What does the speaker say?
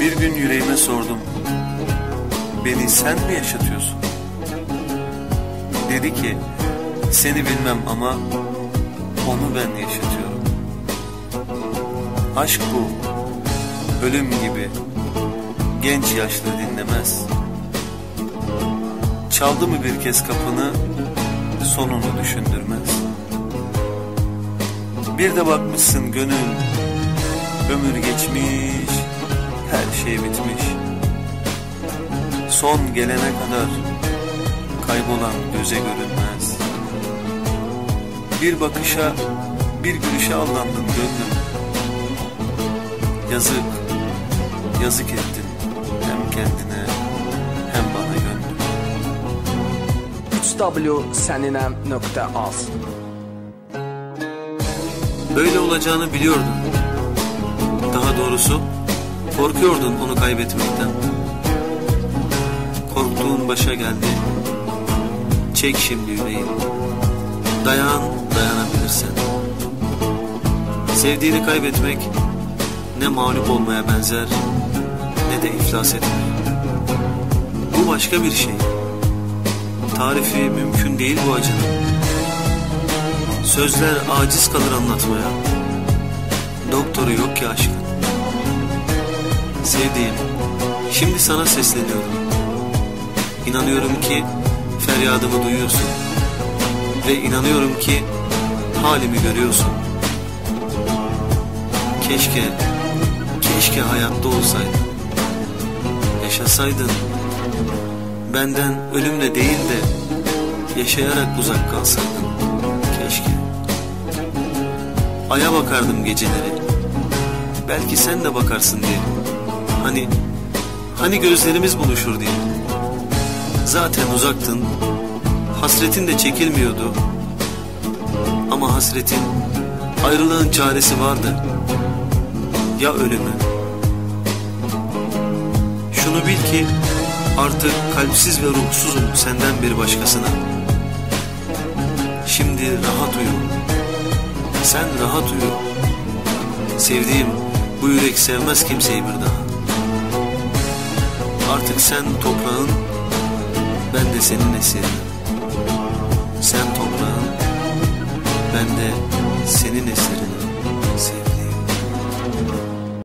Bir gün yüreğime sordum. Beni sen mi yaşatıyorsun? Dedi ki seni bilmem ama onu ben yaşatıyorum. Aşk bu. Ölüm gibi. Genç yaşlı dinlemez. Çaldı mı bir kez kapını sonunu düşündürmez. Bir de bakmışsın gönül ömür geçmiş şey bitmiş. Son gelene kadar kaybolan göze görünmez. Bir bakışa bir gülüşe aldandım gönlüm. Yazık, yazık ettin hem kendine hem bana gönlüm. 3w seninem.az Böyle olacağını biliyordun. Daha doğrusu korkuyordun onu kaybetmekten. Korktuğun başa geldi. Çek şimdi yüreğini. Dayan dayanabilirsen. Sevdiğini kaybetmek ne mağlup olmaya benzer ne de iflas etmek. Bu başka bir şey. Tarifi mümkün değil bu acının. Sözler aciz kalır anlatmaya. Doktoru yok ki aşkın. Sevdiğim, şimdi sana sesleniyorum. İnanıyorum ki feryadımı duyuyorsun. Ve inanıyorum ki halimi görüyorsun. Keşke, keşke hayatta olsaydın. Yaşasaydın. Benden ölümle değil de yaşayarak uzak kalsaydın. Keşke. Aya bakardım geceleri. Belki sen de bakarsın diye. Hani, hani gözlerimiz buluşur diye. Zaten uzaktın. Hasretin de çekilmiyordu. Ama hasretin, ayrılığın çaresi vardı. Ya ölümü. Şunu bil ki artık kalpsiz ve ruhsuzum senden bir başkasına. Şimdi rahat uyu. Sen rahat uyu. Sevdiğim bu yürek sevmez kimseyi bir daha. Artık sen toprağın, ben de senin esirin. Sen toprağın, ben de senin eserinim sevdiğim.